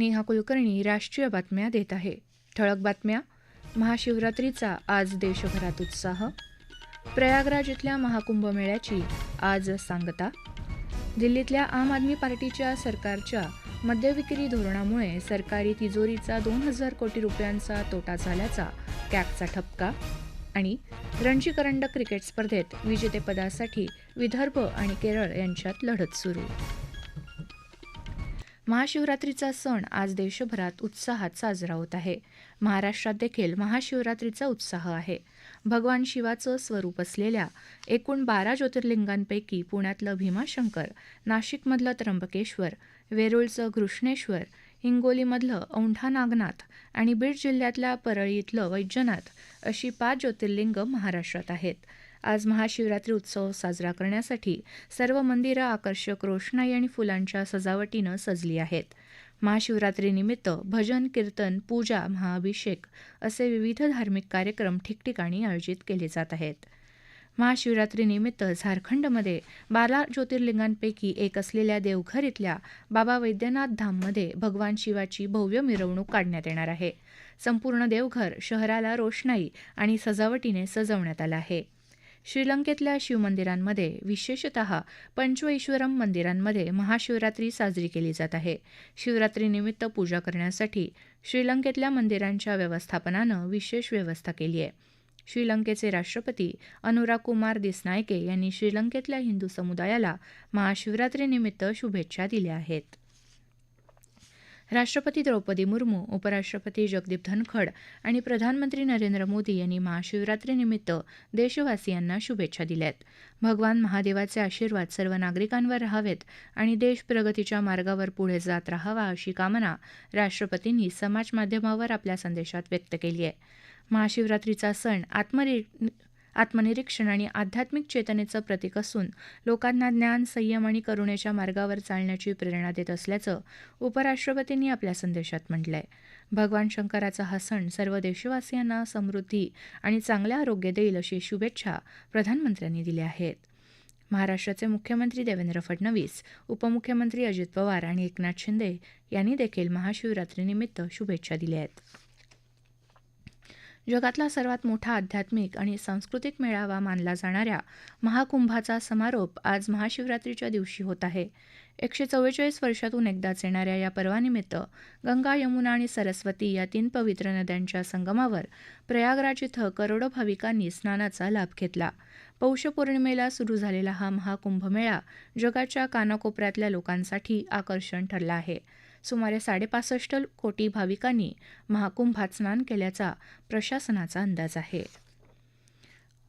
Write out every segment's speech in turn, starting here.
नेहा कुलकर्णी राष्ट्रीय बातम्या देत आहे. ठळक बातम्या महाशिवरात्रीचा आज देशभरात उत्साह प्रयागराज इथल्या महाकुंभ मेळ्याची आज सांगता दिल्लीतल्या आम आदमी पार्टीच्या सरकारच्या मद्यविक्री धोरणामुळे सरकारी तिजोरीचा दोन हजार कोटी रुपयांचा तोटा झाल्याचा कॅगचा ठपका आणि रणजी करंडक क्रिकेट स्पर्धेत विजेतेपदासाठी विदर्भ आणि केरळ यांच्यात लढत सुरू. महाशिवरात्रीचा सण आज देशभरात उत्साहात साजरा होत आहे. महाराष्ट्रात देखील महाशिवरात्रीचा उत्साह आहे. भगवान शिवाचं स्वरूप असलेल्या एकूण बारा ज्योतिर्लिंगांपैकी पुण्यातलं भीमाशंकर नाशिकमधलं त्र्यंबकेश्वर वेरूळचं घृष्णेश्वर हिंगोलीमधलं औंढा नागनाथ आणि बीड जिल्ह्यातल्या परळी इथलं वैजनाथ अशी पाच ज्योतिर्लिंग महाराष्ट्रात आहेत. आज महाशिवरात्री उत्सव साजरा करण्यासाठी सर्व मंदिरं आकर्षक रोषणाई आणि फुलांच्या सजावटीनं सजली आहेत. महाशिवरात्रीनिमित्त भजन कीर्तन पूजा महाअभिषेक असे विविध धार्मिक कार्यक्रम ठिकठिकाणी आयोजित केले जात आहेत. महाशिवरात्रीनिमित्त झारखंडमध्ये बारा ज्योतिर्लिंगांपैकी एक असलेल्या देवघर इथल्या बाबा वैद्यनाथ धाममध्ये भगवान शिवाची भव्य मिरवणूक काढण्यात येणार आहे. संपूर्ण देवघर शहराला रोषणाई आणि सजावटीने सजवण्यात आलं आहे. श्रीलंकेतल्या शिवमंदिरांमध्ये विशेषतः पंचवेश्वरम मंदिरांमध्ये महाशिवरात्री साजरी केली जात आहे. शिवरात्रीनिमित्त पूजा करण्यासाठी श्रीलंकेतल्या मंदिरांच्या व्यवस्थापनानं विशेष व्यवस्था केली आहे. श्रीलंकेचे राष्ट्रपती अनुराग कुमार दिसनायके यांनी श्रीलंकेतल्या हिंदू समुदायाला महाशिवरात्रीनिमित्त शुभेच्छा दिल्या आहेत. राष्ट्रपती द्रौपदी मुर्मू उपराष्ट्रपती जगदीप धनखड आणि प्रधानमंत्री नरेंद्र मोदी यांनी महाशिवरात्रीनिमित्त देशवासियांना शुभेच्छा दिल्यात. भगवान महादेवाचे आशीर्वाद सर्व नागरिकांवर राहावेत आणि देश प्रगतीच्या मार्गावर पुढे जात राहावा अशी कामना राष्ट्रपतींनी समाज माध्यमावर आपल्या संदेशात व्यक्त केली आहे. महाशिवरात्रीचा सण आत्मनि आत्मनिरीक्षण आणि आध्यात्मिक चेतनेचं प्रतीक असून लोकांना ज्ञान संयम आणि करुणेच्या मार्गावर चालण्याची प्रेरणा देत असल्याचं उपराष्ट्रपतींनी आपल्या संदेशात म्हटलंय. भगवान शंकराचा हा सण सर्व देशवासियांना समृद्धी आणि चांगले आरोग्य देईल अशी शुभेच्छा प्रधानमंत्र्यांनी दिल्या आहेत. महाराष्ट्राचे मुख्यमंत्री देवेंद्र फडणवीस उपमुख्यमंत्री अजित पवार आणि एकनाथ शिंदे यांनी देखील महाशिवरात्रीनिमित्त शुभेच्छा दिल्या आहेत. जगातला सर्वात मोठा आध्यात्मिक आणि सांस्कृतिक मेळावा मानला जाणाऱ्या महाकुंभाचा समारोप आज महाशिवरात्रीच्या दिवशी होत आहे. एकशे चव्वेचाळीस वर्षातून एकदाच येणाऱ्या या पर्वानिमित्त गंगा यमुना आणि सरस्वती या तीन पवित्र नद्यांच्या संगमावर प्रयागराज इथं करोडो भाविकांनी स्नानाचा लाभ घेतला. पौष पौर्णिमेला सुरू झालेला हा महाकुंभमेळा जगाच्या कानाकोपऱ्यातल्या लोकांसाठी आकर्षण ठरला आहे. सुमारे साडेपासष्ट कोटी भाविकांनी महाकुंभात स्नान केल्याचा प्रशासनाचा अंदाज आहे.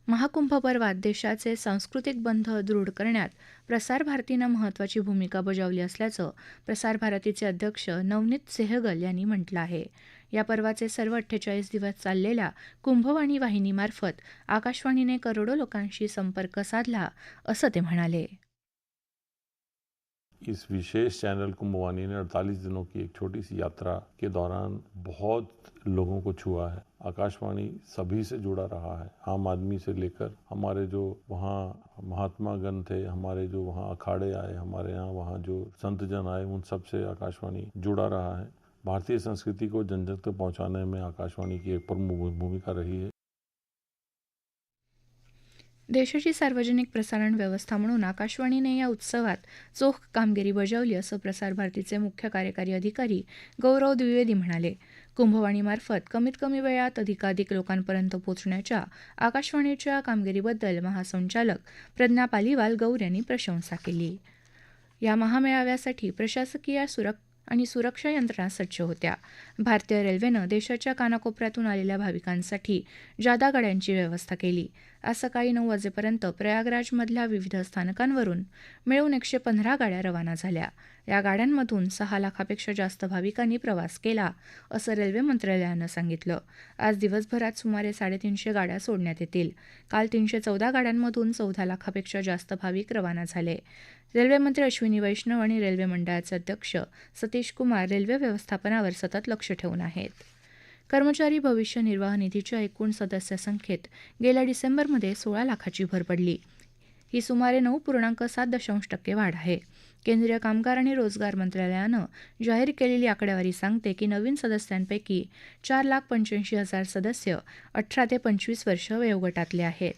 महाकुंभपर्वात देशाचे सांस्कृतिक बंध दृढ करण्यात प्रसार भारतीनं महत्त्वाची भूमिका बजावली असल्याचं प्रसारभारतीचे अध्यक्ष नवनीत सेहगल यांनी म्हटलं आहे. या पर्वाचे सर्व अठ्ठेचाळीस दिवस चाललेल्या कुंभवाणी वाहिनीमार्फत आकाशवाणीने करोडो लोकांशी संपर्क साधला असं ते म्हणाले. इस विशेष चैनल कुंभवानी ने 48 दिनों की एक छोटी सी यात्रा के दौरान बहुत लोगों को छुआ है। आकाशवाणी सभी से जुड़ा रहा है। आम आदमी से लेकर हमारे जो वहाँ महात्मा गण थे, हमारे जो वहाँ अखाड़े आए, हमारे यहाँ वहाँ जो संत जन आए, उन सबसे आकाशवाणी जुड़ा रहा है। भारतीय संस्कृति को जन जन तक पहुँचाने में आकाशवाणी की एक प्रमुख भूमिका रही है। देशाची सार्वजनिक प्रसारण व्यवस्था म्हणून आकाशवाणीने या उत्सवात चोख कामगिरी बजावली असं प्रसार भारतीचे मुख्य कार्यकारी अधिकारी गौरव द्विवेदी म्हणाले. कुंभवाणीमार्फत कमीत कमी वेळात अधिकाधिक लोकांपर्यंत पोहोचण्याच्या आकाशवाणीच्या कामगिरीबद्दल महासंचालक प्रज्ञा पालिवाल गौर यांनी प्रशंसा केली. या महामेळाव्यासाठी प्रशासकीय सुरक्षा आणि सुरक्षा यंत्रणा सज्ज होत्या. भारतीय रेल्वेनं देशाच्या कानाकोपऱ्यातून आलेल्या भाविकांसाठी जादा गाड्यांची व्यवस्था केली. आज सकाळी नऊ वाजेपर्यंत प्रयागराजमधल्या विविध स्थानकांवरून मिळून एकशे पंधरा गाड्या रवाना झाल्या. या गाड्यांमधून सहा लाखापेक्षा जास्त भाविकांनी प्रवास केला असं रेल्वे मंत्रालयानं सांगितलं. आज दिवसभरात सुमारे साडेतीनशे गाड्या सोडण्यात येतील. काल तीनशे चौदा गाड्यांमधून चौदा लाखापेक्षा जास्त भाविक रवाना झाले. रेल्वेमंत्री अश्विनी वैष्णव आणि रेल्वे मंडळाचे अध्यक्ष सतीश कुमार रेल्वे व्यवस्थापनावर सतत लक्ष ठेवून आहेत. कर्मचारी भविष्य निर्वाह निधीच्या एकूण सदस्य संख्येत गेल्या डिसेंबरमध्ये सोळा लाखाची भर पडली. ही सुमारे नऊ पूर्णांक सात दशांश टक्के वाढ आहे. केंद्रीय कामगार आणि रोजगार मंत्रालयानं जाहीर केलेली आकडेवारी सांगते की नवीन सदस्यांपैकी चार लाख पंच्याऐंशी हजार सदस्य अठरा ते पंचवीस वर्ष वयोगटातले आहेत.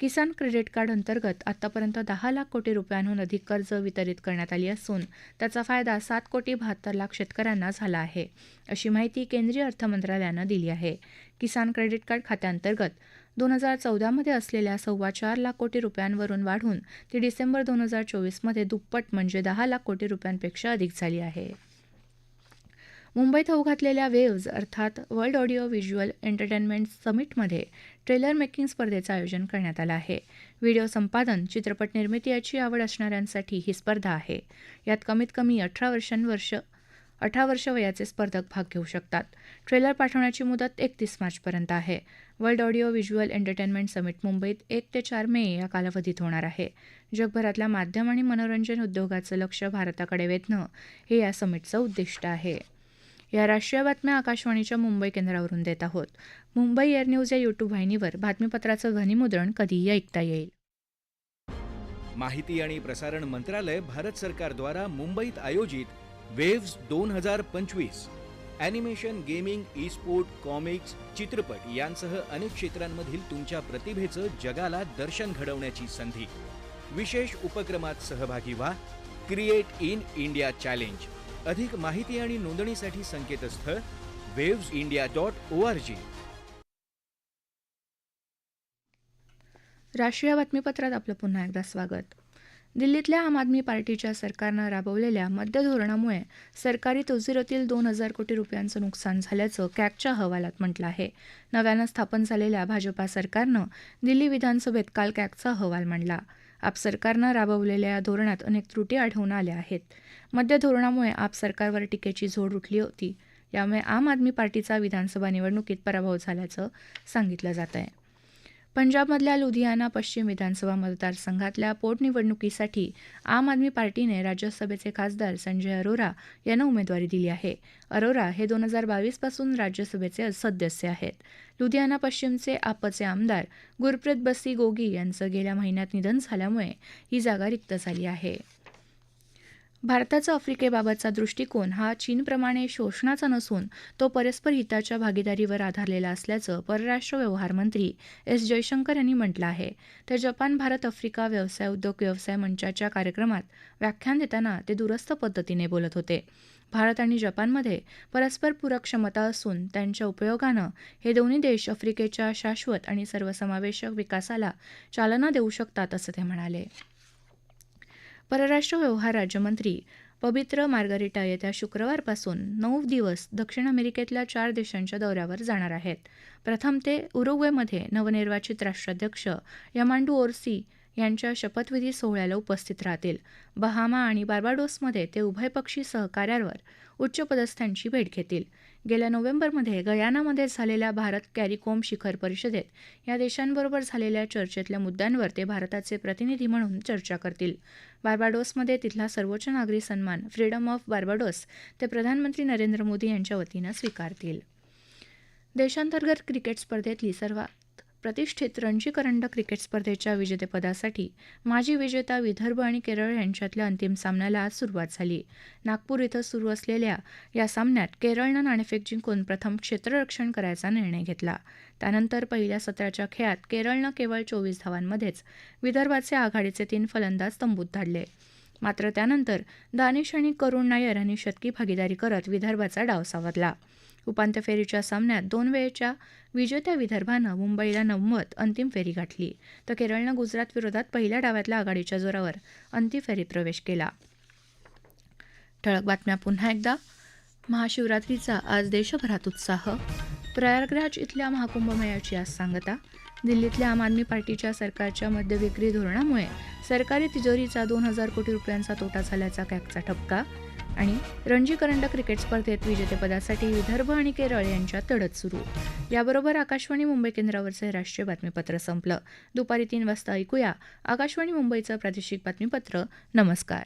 किसान क्रेडिट कार्ड अंतर्गत आतापर्यंत दहा लाख कोटी रुपयांहून अधिक कर्ज वितरित करण्यात आली असून त्याचा फायदा सात कोटी बहात्तर लाख शेतकऱ्यांना झाला आहे अशी माहिती केंद्रीय अर्थ मंत्रालयानं दिली आहे. किसान क्रेडिट कार्ड खात्याअंतर्गत दोन हजार चौदामध्ये असलेल्या सव्वा चार लाख कोटी रुपयांवरून वाढून ती डिसेंबर दोन हजार चोवीसमध्ये दुप्पट म्हणजे दहा लाख कोटी रुपयांपेक्षा अधिक झाली आहे. मुंबईत होऊ घातलेल्या वेव्ज अर्थात वर्ल्ड ऑडिओ व्हिज्युअल एंटरटेनमेंट समिटमध्ये ट्रेलर मेकिंग स्पर्धेचं आयोजन करण्यात आलं आहे. व्हिडिओ संपादन चित्रपट निर्मिती याची आवड असणाऱ्यांसाठी ही स्पर्धा आहे. यात कमीत कमी अठरा वर्षांवर्ष अठरा वर्ष वयाचे स्पर्धक भाग घेऊ शकतात. ट्रेलर पाठवण्याची मुदत एकतीस मार्चपर्यंत आहे. World audio visual entertainment summit मुंबईत एक ते चार मे या कालावधीत होणार आहे. जगभरातल्या माध्यम आणि मनोरंजन उद्योगाचं लक्ष भारताकडे वेधणं हे या समिटचं उद्दिष्ट आहे. या राष्ट्रीय बातम्या आकाशवाणीच्या मुंबई केंद्रावरून देत आहोत. मुंबई एअर न्यूज या युट्यूब वाहिनीवर बातमीपत्राचं ध्वनिमुद्रण कधीही ऐकता येईल. माहिती आणि प्रसारण मंत्रालय भारत सरकारद्वारा मुंबईत आयोजित वेव्स दोन हजार पंचवीस animation gaming e sport comics चित्रपट यांसह अनेक क्षेत्रांमधील तुमच्या प्रतिभेचं जगाला दर्शन घडवण्याची संधी. विशेष उपक्रमात सहभागी व्हा. Create in India challenge. अधिक माहिती आणि नोंदणीसाठी संकेतस्थळ waves India dot O R G राष्ट्रीय बातमीपत्रात आपलं पुन्हा एकदा स्वागत. दिल्लीतल्या आम आदमी पार्टीच्या सरकारनं राबवलेल्या मद्य धोरणामुळे सरकारी तुजीरोतील दोन हजार कोटी रुपयांचं नुकसान झाल्याचं कॅगच्या अहवालात म्हटलं आहे. नव्यानं स्थापन झालेल्या भाजपा सरकारनं दिल्ली विधानसभेत काल कॅगचा अहवाल मांडला. आप सरकारनं राबवलेल्या या धोरणात अनेक त्रुटी आढळून आल्या आहेत. मद्य धोरणामुळे आप सरकारवर टीकेची झोड उठली होती. यामुळे आम आदमी पार्टीचा विधानसभा निवडणुकीत पराभव झाल्याचं सांगितलं जात आहे पंजाबमधल्या लुधियाना पश्चिम विधानसभा मतदारसंघातल्या पोटनिवडणुकीसाठी आम आदमी पार्टीने राज्यसभेचे खासदार संजय अरोरा यांना उमेदवारी दिली आहे. अरोरा हे दोन हजार बावीसपासून राज्यसभेचे सदस्य आहेत. लुधियाना पश्चिमचे आपचे आमदार गुरप्रीत बसी गोगी यांचं गेल्या महिन्यात निधन झाल्यामुळे ही जागा रिक्त झाली आहे. भारताचा आफ्रिकेबाबतचा दृष्टिकोन हा चीनप्रमाणे शोषणाचा नसून तो परस्पर हिताच्या भागीदारीवर आधारलेला असल्याचं परराष्ट्र व्यवहार मंत्री एस जयशंकर यांनी म्हटलं आहे. तर जपान भारत आफ्रिका व्यवसाय उद्योग व्यवसाय मंचाच्या कार्यक्रमात व्याख्यान देताना ते दूरस्थ पद्धतीने बोलत होते. भारत आणि जपानमध्ये परस्पर पूरक क्षमता असून त्यांच्या उपयोगानं हे दोन्ही देश आफ्रिकेच्या शाश्वत आणि सर्वसमावेशक विकासाला चालना देऊ शकतात असं ते म्हणाले. परराष्ट्र व्यवहार राज्यमंत्री पवित्र मार्गरिटा येत्या शुक्रवारपासून नऊ दिवस दक्षिण अमेरिकेतल्या चार देशांच्या दौऱ्यावर जाणार आहेत. प्रथम ते उरुग्वेमध्ये नवनिर्वाचित राष्ट्राध्यक्ष यमांडू ओर्सी यांच्या शपथविधी सोहळ्याला उपस्थित राहतील. बहामा आणि बार्बाडोसमध्ये ते उभयपक्षी सहकार्यावर उच्चपदस्थांची भेट घेतील. गेल्या नोव्हेंबरमध्ये गयानामध्ये झालेल्या भारत कॅरिकोम शिखर परिषदेत या देशांबरोबर झालेल्या चर्चेतल्या मुद्द्यांवर ते भारताचे प्रतिनिधी म्हणून चर्चा करतील. बार्बाडोसमध्ये तिथला सर्वोच्च नागरी सन्मान फ्रीडम ऑफ बार्बाडोस ते प्रधानमंत्री नरेंद्र मोदी यांच्या वतीनं स्वीकारतील. देशांतर्गत क्रिकेट स्पर्धेतली सर्वात प्रतिष्ठित रणजी करंडक क्रिकेट स्पर्धेच्या विजेतेपदासाठी माजी विजेता विदर्भ आणि केरळ यांच्यातल्या अंतिम सामन्याला आज सुरुवात झाली. नागपूर इथं सुरू असलेल्या या सामन्यात केरळनं नाणेफेक जिंकून प्रथम क्षेत्ररक्षण करायचा निर्णय घेतला. त्यानंतर पहिल्या सत्राच्या खेळात केरळनं केवळ चोवीस धावांमध्येच विदर्भाचे आघाडीचे तीन फलंदाज तंबूत धाडले. मात्र त्यानंतर दानिश आणि करुण नायर यांनी शतकी भागीदारी करत विदर्भाचा डाव सावरला. उपांत्य फेरीच्या सामन्यात दोन वेळच्या विजेत्या विदर्भानं मुंबईला नव्वद अंतिम फेरी गाठली तर केरळनं गुजरात विरोधात पहिल्या डावातल्या आघाडीच्या जोरावर अंतिम फेरीत प्रवेश केला. ठळक बातम्या पुन्हा एकदा. महाशिवरात्रीचा आज देशभरात उत्साह. प्रयागराज इथल्या महाकुंभमेळ्याची आज सांगता. दिल्लीतल्या आम आदमी पार्टीच्या सरकारच्या मद्यविक्री धोरणामुळे सरकारी तिजोरीचा दोन हजार कोटी रुपयांचा तोटा झाल्याचा कॅगचा ठपका. आणि रणजी करंडक क्रिकेट स्पर्धेत विजेतेपदासाठी विदर्भ आणि केरळ यांच्यात तडत सुरू. याबरोबर आकाशवाणी मुंबई केंद्रावरचं राष्ट्रीय बातमीपत्र संपलं. दुपारी तीन वाजता ऐकूया आकाशवाणी मुंबईचं प्रादेशिक बातमीपत्र. नमस्कार.